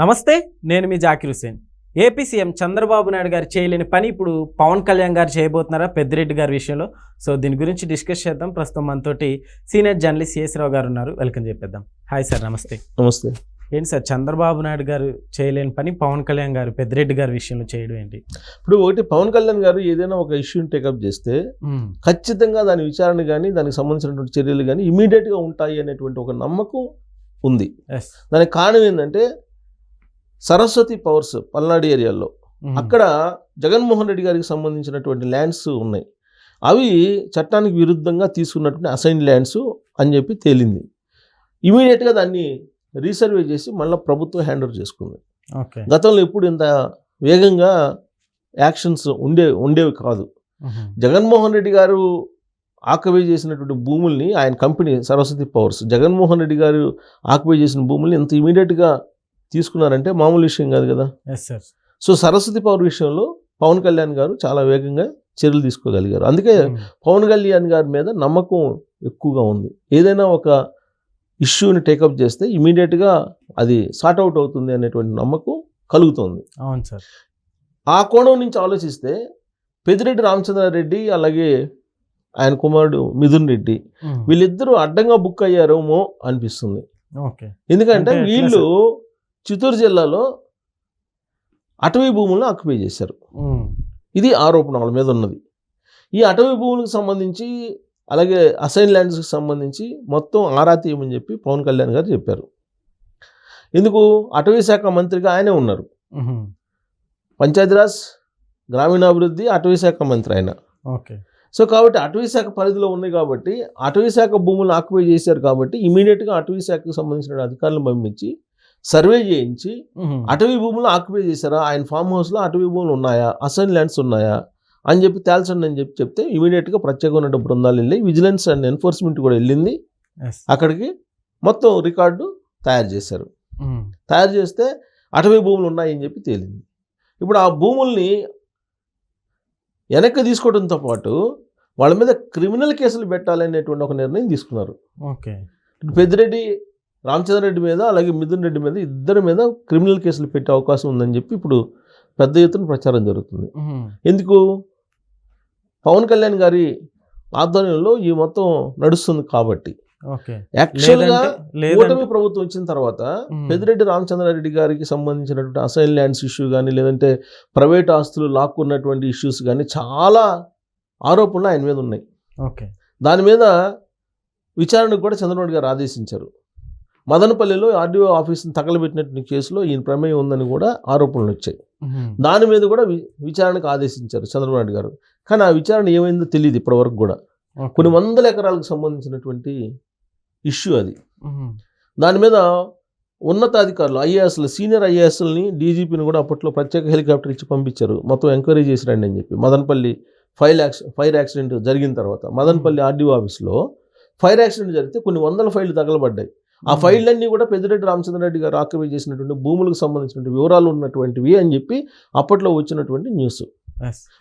నమస్తే నేను మీ జాకిర్ హుసేన్ ఏపీ సీఎం చంద్రబాబు నాయుడు గారు చేయలేని పని ఇప్పుడు పవన్ కళ్యాణ్ గారు చేయబోతున్నారా పెద్దిరెడ్డి గారి విషయంలో? సో దీని గురించి డిస్కస్ చేద్దాం. ప్రస్తుతం మనతోటి సీనియర్ జర్నలిస్ట్ సిఎస్ రావు గారు ఉన్నారు. వెల్కమ్ చెప్పేద్దాం. హాయ్ సార్ నమస్తే. నమస్తే. ఏంటి సార్ చంద్రబాబు నాయుడు గారు చేయలేని పని పవన్ కళ్యాణ్ గారు పెద్దిరెడ్డి గారి విషయంలో చేయడం ఏంటి? ఇప్పుడు ఒకటి పవన్ కళ్యాణ్ గారు ఏదైనా ఒక ఇష్యూని టేకప్ చేస్తే. ఖచ్చితంగా దాని విచారణ కానీ దానికి సంబంధించినటువంటి చర్యలు కానీ ఇమీడియట్గా ఉంటాయి అనేటువంటి ఒక నమ్మకం ఉంది. దానికి కారణం ఏంటంటే సరస్వతి పవర్స్ పల్నాడు ఏరియాలో. అక్కడ జగన్మోహన్ రెడ్డి గారికి సంబంధించినటువంటి ల్యాండ్స్ ఉన్నాయి. అవి చట్టానికి విరుద్ధంగా తీసుకున్నటువంటి అసైన్ ల్యాండ్స్ అని చెప్పి తేలింది. ఇమీడియట్గా దాన్ని రీసర్వే చేసి మళ్ళీ ప్రభుత్వం హ్యాండ్ ఓవర్ చేసుకుంది గతంలో ఎప్పుడు ఇంత వేగంగా యాక్షన్స్ ఉండే ఉండేవి కాదు. జగన్మోహన్ రెడ్డి గారు ఆక్యుపై చేసినటువంటి భూముల్ని ఆయన company Saraswati powers Jaganmohan Reddy garu occupy చేసిన భూముల్ని ఎంత ఇమీడియట్గా తీసుకున్నారంటే మామూలు విషయం కాదు కదా. సో సరస్వతి పవర్ విషయంలో పవన్ కళ్యాణ్ గారు చాలా వేగంగా చర్యలు తీసుకోగలిగారు. అందుకే మ్మ్. పవన్ కళ్యాణ్ గారి మీద నమ్మకం ఎక్కువగా ఉంది. ఏదైనా ఒక ఇష్యూని టేకప్ చేస్తే ఇమీడియట్గా అది సార్ట్ అవుట్ అవుతుంది అనేటువంటి నమ్మకం కలుగుతుంది. అవును సార్ ఆ కోణం నుంచి ఆలోచిస్తే పెద్దిరెడ్డి రామచంద్రారెడ్డి అలాగే ఆయన కుమారుడు మిథున్ రెడ్డి మ్మ్. వీళ్ళిద్దరూ అడ్డంగా బుక్ అయ్యారేమో అనిపిస్తుంది. ఓకే ఎందుకంటే వీళ్ళు చిత్తూరు జిల్లాలో అటవీ భూములను ఆక్యుపై చేశారు. ఇది ఆరోపణ వాళ్ళ మీద ఉన్నది. ఈ అటవీ భూములకు సంబంధించి అలాగే అసైన్ ల్యాండ్స్కి సంబంధించి మొత్తం ఆరా తీయమని చెప్పి పవన్ కళ్యాణ్ గారు చెప్పారు. ఎందుకు అటవీ శాఖ మంత్రిగా ఆయనే ఉన్నారు. పంచాయతీరాజ్ గ్రామీణాభివృద్ధి అటవీ శాఖ మంత్రి ఆయన. ఓకే. సో కాబట్టి అటవీ శాఖ పరిధిలో ఉంది కాబట్టి అటవీ శాఖ భూములను ఆక్యుపై చేశారు కాబట్టి ఇమీడియట్గా అటవీ శాఖకు సంబంధించిన అధికారులను పంపించి సర్వే చేయించి. అటవీ భూములు ఆక్యుపై చేశారా? ఆయన ఫామ్ హౌస్లో అటవీ భూములు ఉన్నాయా? అసైన్ ల్యాండ్స్ ఉన్నాయా? అని చెప్పి తేల్చండి అని చెప్పి చెప్తే ఇమీడియట్గా ప్రత్యేకమైన బృందాలు వెళ్ళి విజిలెన్స్ అండ్ ఎన్ఫోర్స్మెంట్ కూడా వెళ్ళింది. అక్కడికి మొత్తం రికార్డు తయారు చేశారు. తయారు చేస్తే అటవీ భూములు ఉన్నాయని చెప్పి తేలింది. ఇప్పుడు ఆ భూముల్ని వెనక్కి తీసుకోవడంతో పాటు వాళ్ళ మీద క్రిమినల్ కేసులు పెట్టాలనేటువంటి ఒక నిర్ణయం తీసుకున్నారు. ఓకే. ఇప్పుడు పెద్దిరెడ్డి రామచంద్రరెడ్డి మీద అలాగే మిథున్ రెడ్డి మీద ఇద్దరి మీద క్రిమినల్ కేసులు పెట్టే అవకాశం ఉందని చెప్పి ఇప్పుడు పెద్ద ఎత్తున ప్రచారం జరుగుతుంది. ఎందుకు? పవన్ కళ్యాణ్ గారి ఆధ్వర్యంలో ఈ మొత్తం నడుస్తుంది కాబట్టి. యాక్చువల్గా కూటమి ప్రభుత్వం వచ్చిన తర్వాత. పెద్దిరెడ్డి రామచంద్రారెడ్డి గారికి సంబంధించినటువంటి అసైన్ ల్యాండ్స్ ఇష్యూ కానీ లేదంటే ప్రైవేట్ ఆస్తులు లాక్కున్నటువంటి ఇష్యూస్ కానీ చాలా ఆరోపణలు ఆయన మీద ఉన్నాయి. ఓకే. దాని మీద విచారణకు కూడా చంద్రబాబు గారు ఆదేశించారు. మదనపల్లిలో ఆర్డీఓ ఆఫీస్ని తగలబెట్టినటువంటి కేసులో ఈయన ప్రమేయం ఉందని కూడా ఆరోపణలు వచ్చాయి. దాని మీద కూడా విచారణకు ఆదేశించారు చంద్రబాబు నాయుడు గారు. కానీ ఆ విచారణ ఏమైందో తెలియదు ఇప్పటివరకు కూడా. కొన్ని వందల ఎకరాలకు సంబంధించినటువంటి ఇష్యూ అది. దాని మీద ఉన్నతాధికారులు ఐఏఎస్లు సీనియర్ ఐఏఎస్ని డీజీపీని కూడా అప్పట్లో ప్రత్యేక హెలికాప్టర్ ఇచ్చి పంపించారు. మొత్తం ఎంక్వైరీ చేసి రండి అని చెప్పి. మదనపల్లి ఫైర్ యాక్సి ఫైర్ యాక్సిడెంట్ జరిగిన తర్వాత మదనపల్లి ఆర్డీఓ ఆఫీస్లో ఫైర్ యాక్సిడెంట్ జరిగితే కొన్ని వందల ఫైళ్ళు తగలబడ్డాయి. ఆ. ఫైళ్ళన్నీ కూడా పెద్దిరెడ్డి రామచంద్రరెడ్డి గారు ఆక్రమీ చేసినటువంటి భూములకు సంబంధించినటువంటి వివరాలు ఉన్నటువంటివి అని చెప్పి అప్పట్లో వచ్చినటువంటి న్యూస్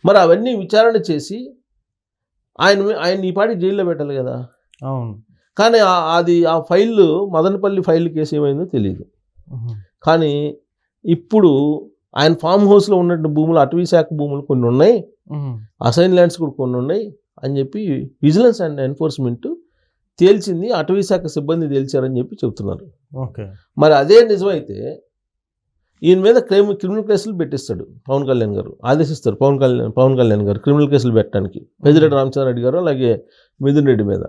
మరి అవన్నీ విచారణ చేసి ఆయన ఆయన ఈ పాటి జైల్లో పెట్టాలి కదా అవును కానీ అది ఆ ఫైల్ మదనపల్లి ఫైల్ కేసు ఏమైందో తెలియదు. కానీ ఇప్పుడు ఆయన ఫామ్ హౌస్లో ఉన్నటువంటి భూములు అటవీ శాఖ భూములు కొన్ని ఉన్నాయి. అసైన్ ల్యాండ్స్ కూడా కొన్ని ఉన్నాయి అని చెప్పి విజిలెన్స్ అండ్ ఎన్ఫోర్స్మెంట్ తేల్చింది అటవీ శాఖ సిబ్బంది తేల్చారని చెప్పి చెప్తున్నారు ఓకే. మరి అదే నిజమైతే ఈయన మీద క్రైమ్ క్రిమినల్ కేసులు పెట్టిస్తాడు పవన్ కళ్యాణ్ గారు. ఆదేశిస్తారు పవన్ కళ్యాణ్ పవన్ కళ్యాణ్ గారు క్రిమినల్ కేసులు పెట్టడానికి. పెద్దిరెడ్డి రామచంద్రరెడ్డి గారు అలాగే మిథున్ రెడ్డి మీద.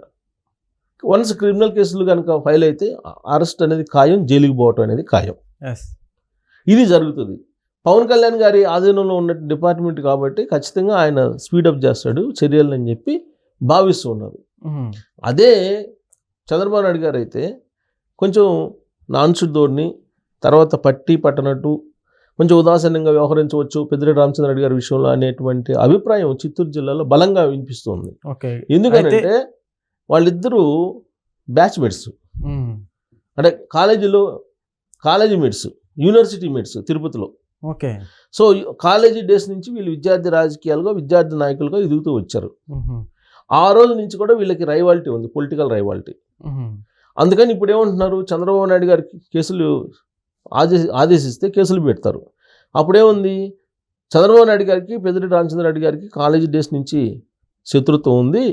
వన్స్ క్రిమినల్ కేసులు కనుక ఫైల్ అయితే అరెస్ట్ అనేది ఖాయం జైలుకి పోవటం అనేది ఖాయం. ఇది జరుగుతుంది. పవన్ కళ్యాణ్ గారి ఆధీనంలో ఉన్న డిపార్ట్మెంట్ కాబట్టి ఖచ్చితంగా ఆయన స్పీడప్ చేస్తాడు చర్యలు అని చెప్పి భావిస్తూ ఉన్నారు. అదే చంద్రబాబు నాయుడు గారు అయితే కొంచెం నాన్సుద్దోడిని తర్వాత పట్టి పట్టనట్టు కొంచెం ఉదాసీనంగా వ్యవహరించవచ్చు పెద్దిరెడ్డి రామచంద్రరెడ్డి గారి విషయంలో అనేటువంటి అభిప్రాయం చిత్తూరు జిల్లాలో బలంగా వినిపిస్తుంది. ఓకే. ఎందుకంటే వాళ్ళిద్దరూ బ్యాచ్మేట్స్. అంటే కాలేజీలో కాలేజీ మేట్స్ యూనివర్సిటీ మేట్స్ తిరుపతిలో. ఓకే. సో కాలేజీ డేస్ నుంచి వీళ్ళు విద్యార్థి రాజకీయాలుగా విద్యార్థి నాయకులుగా ఎదుగుతూ వచ్చారు. ఆ రోజు నుంచి కూడా వీళ్ళకి రైవాలిటీ ఉంది పొలిటికల్ రైవాలిటీ. అందుకని ఇప్పుడు ఏమంటున్నారు చంద్రబాబు నాయుడు గారికి కేసులు ఆదేశ ఆదేశిస్తే కేసులు పెడతారు అప్పుడేముంది చంద్రబాబు నాయుడు గారికి పెద్దిరెడ్డి రామచంద్రరెడ్డి గారికి కాలేజీ డేస్ నుంచి శత్రుత్వం ఉంది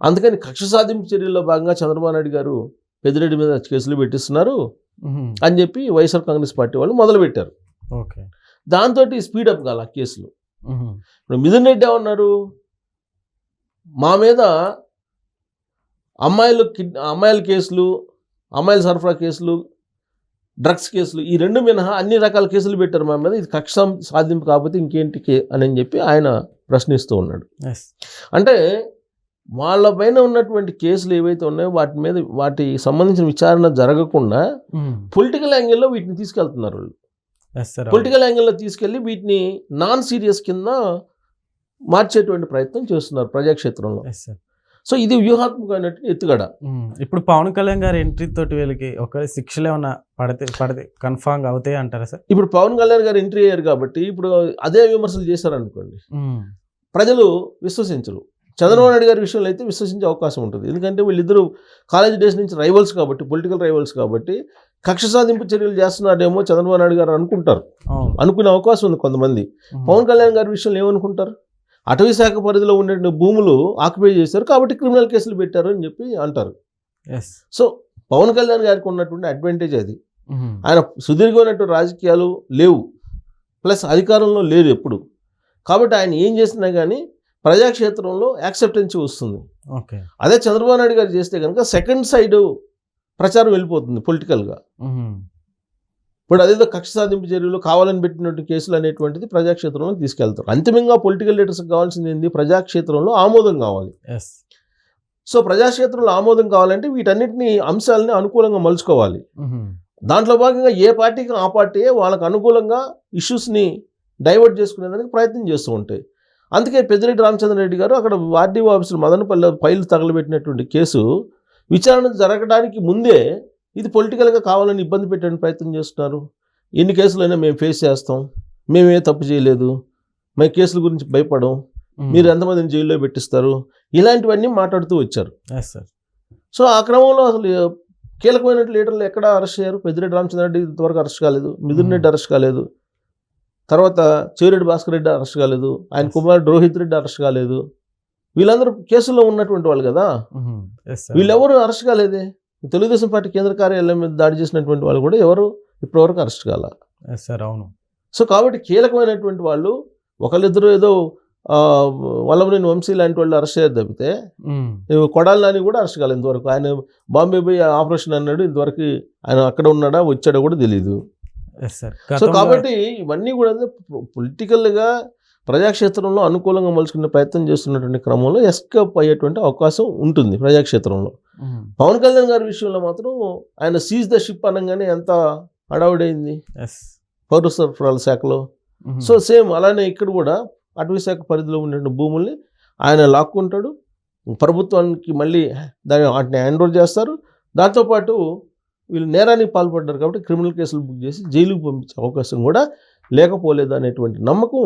అందుకని కక్ష సాధింపు చర్యల్లో భాగంగా చంద్రబాబు నాయుడు గారు పెద్దిరెడ్డి మీద కేసులు పెట్టిస్తున్నారు. అని చెప్పి వైఎస్ఆర్ కాంగ్రెస్ పార్టీ వాళ్ళు మొదలుపెట్టారు ఓకే దాంతో స్పీడప్ కాల కేసులు. ఇప్పుడు మిథున్ రెడ్డి ఏమన్నారు మా మీద అమ్మాయిలు కిడ్ అమ్మాయిల కేసులు అమ్మాయిల సరఫరా కేసులు డ్రగ్స్ కేసులు ఈ రెండు మినహా అన్ని రకాల కేసులు పెట్టారు మా మీద. ఇది కక్ష సాధింపు కాకపోతే ఇంకేంటి కే అని చెప్పి ఆయన ప్రశ్నిస్తూ ఉన్నాడు. అంటే వాళ్ళ పైన ఉన్నటువంటి కేసులు ఏవైతే ఉన్నాయో వాటి మీద వాటి సంబంధించిన విచారణ జరగకుండా మ్మ్. పొలిటికల్ యాంగిల్లో వీటిని తీసుకెళ్తున్నారు వాళ్ళు. పొలిటికల్ యాంగిల్లో తీసుకెళ్ళి వీటిని నాన్ సీరియస్ కింద మార్చేటువంటి ప్రయత్నం చేస్తున్నారు ప్రజాక్షేత్రంలో. సో ఇది వ్యూహాత్మకమైనటువంటి ఎత్తుగడ. ఇప్పుడు పవన్ కళ్యాణ్ గారి ఎంట్రీ తోటి వీళ్ళకి ఒక శిక్షలు ఏమన్నా పడితే పడితే కన్ఫామ్ అవుతాయి అంటారా సార్ ఇప్పుడు పవన్ కళ్యాణ్ గారు ఎంట్రీ అయ్యారు కాబట్టి ఇప్పుడు అదే విమర్శలు చేశారనుకోండి. ప్రజలు విశ్వసించరు. చంద్రబాబు నాయుడు గారి విషయంలో అయితే విశ్వసించే అవకాశం ఉంటుంది. ఎందుకంటే వీళ్ళిద్దరూ కాలేజ్ డేస్ నుంచి రైవల్స్ కాబట్టి పొలిటికల్ రైవల్స్ కాబట్టి కక్ష సాధింపు చర్యలు చేస్తున్నారేమో చంద్రబాబు నాయుడు గారు అనుకుంటారు. అనుకునే అవకాశం ఉంది కొంతమంది. పవన్ కళ్యాణ్ గారి విషయంలో ఏమనుకుంటారు? అటవీ శాఖ పరిధిలో ఉండే భూములు ఆక్యుపై చేశారు కాబట్టి క్రిమినల్ కేసులు పెట్టారు అని చెప్పి అంటారు. సో పవన్ కళ్యాణ్ గారికి ఉన్నటువంటి అడ్వాంటేజ్ అది. ఆయన సుదీర్ఘమైనటువంటి రాజకీయాలు లేవు. ప్లస్ అధికారంలో లేరు ఎప్పుడు. కాబట్టి ఆయన ఏం చేసినా కానీ ప్రజాక్షేత్రంలో యాక్సెప్టెన్స్ వస్తుంది. ఓకే అదే చంద్రబాబు నాయుడు గారు చేస్తే కనుక సెకండ్ సైడ్ ప్రచారం వెళ్ళిపోతుంది పొలిటికల్గా. ఇప్పుడు అదేదో కక్ష సాధింపు చర్యలు కావాలని పెట్టినట్టు కేసులు అనేటువంటిది ప్రజాక్షేత్రంలో తీసుకెళ్తారు. అంతిమంగా పొలిటికల్ లీడర్స్కి కావాల్సింది ఏంది? ప్రజాక్షేత్రంలో ఆమోదం కావాలి. సో ప్రజాక్షేత్రంలో ఆమోదం కావాలంటే వీటన్నిటిని అంశాలని అనుకూలంగా మలుచుకోవాలి. దాంట్లో భాగంగా ఏ పార్టీకి ఆ పార్టీయే వాళ్ళకు అనుకూలంగా ఇష్యూస్ని డైవర్ట్ చేసుకునేదానికి ప్రయత్నం చేస్తూ ఉంటాయి. అందుకే పెద్దిరెడ్డి రామచంద్రరెడ్డి గారు అక్కడ ఆర్డీఓ ఆఫీసులో మదనపల్లి ఫైల్ తగలబెట్టినటువంటి కేసు విచారణ జరగడానికి ముందే ఇది పొలిటికల్గా కావాలని ఇబ్బంది పెట్టడానికి ప్రయత్నం చేస్తున్నారు. ఎన్ని కేసులైనా మేము ఫేస్ చేస్తాం. మేమే తప్పు చేయలేదు. మేము కేసుల గురించి భయపడం. మీరు ఎంతమందిని జైల్లో పెట్టిస్తారు. ఇలాంటివన్నీ మాట్లాడుతూ వచ్చారు. సో ఆ క్రమంలో అసలు కీలకమైన లీడర్లు ఎక్కడ అరెస్ట్ అయ్యారు పెద్దిరెడ్డి రామచంద్రరెడ్డి ఇంతవరకు అరెస్ట్ కాలేదు. మిథున్ రెడ్డి అరెస్ట్ కాలేదు. తర్వాత చెవిరెడ్డి భాస్కర్ రెడ్డి అరెస్ట్ కాలేదు. ఆయన. కుమారుడు రోహిత్ రెడ్డి అరెస్ట్ కాలేదు. వీళ్ళందరూ కేసుల్లో ఉన్నటువంటి వాళ్ళు కదా. వీళ్ళెవరు అరెస్ట్ కాలేదే? తెలుగుదేశం పార్టీ కేంద్ర కార్యాలయం మీద దాడి చేసినటువంటి వాళ్ళు కూడా ఎవరు? ఇప్పటివరకు అరెస్ట్ కాల. సార్ అవును. సో కాబట్టి కీలకమైనటువంటి వాళ్ళు ఒకళ్ళిద్దరు ఏదో వల్లభనేని వంశీ లాంటి వాళ్ళు అరెస్ట్ అయ్యారు తప్పితే మ్మ్. కొడాలని కూడా అరెస్ట్ కాలేదు ఇంతవరకు. ఆయన బాంబే పోయి ఆపరేషన్ అన్నాడు ఇంతవరకు ఆయన అక్కడ ఉన్నాడా వచ్చాడో కూడా తెలియదు సో కాబట్టి ఇవన్నీ కూడా పొలిటికల్గా ప్రజాక్షేత్రంలో అనుకూలంగా మలుచుకునే ప్రయత్నం చేస్తున్నటువంటి క్రమంలో ఎస్కేప్ అయ్యేటువంటి అవకాశం ఉంటుంది ప్రజాక్షేత్రంలో. పవన్ కళ్యాణ్ గారి విషయంలో మాత్రం ఆయన సీజ్ ద షిప్ అనగానే ఎంత హడావుడైంది. పౌర సరఫరాల శాఖలో. సో సేమ్ అలానే ఇక్కడ కూడా అటవీ శాఖ పరిధిలో ఉన్నటువంటి భూముల్ని ఆయన లాక్కుంటాడు. ప్రభుత్వానికి మళ్ళీ దాన్ని వాటిని హ్యాండ్ ఓవర్ చేస్తారు. దాంతోపాటు వీళ్ళు నేరానికి పాల్పడ్డారు కాబట్టి క్రిమినల్ కేసులు బుక్ చేసి జైలుకు పంపించే అవకాశం కూడా లేకపోలేదు అనేటువంటి నమ్మకం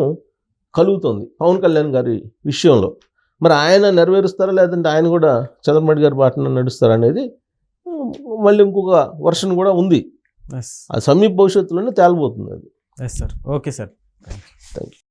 కలుగుతుంది పవన్ కళ్యాణ్ గారి విషయంలో. మరి ఆయన నెరవేరుస్తారా లేదంటే ఆయన కూడా చంద్రబాబు గారి బాటన నడుస్తారా అనేది మళ్ళీ ఇంకొక వర్షన్ కూడా ఉంది. ఆ సమీప భవిష్యత్తులోనే తేలబోతుంది అది. Yes sir okay sir thank you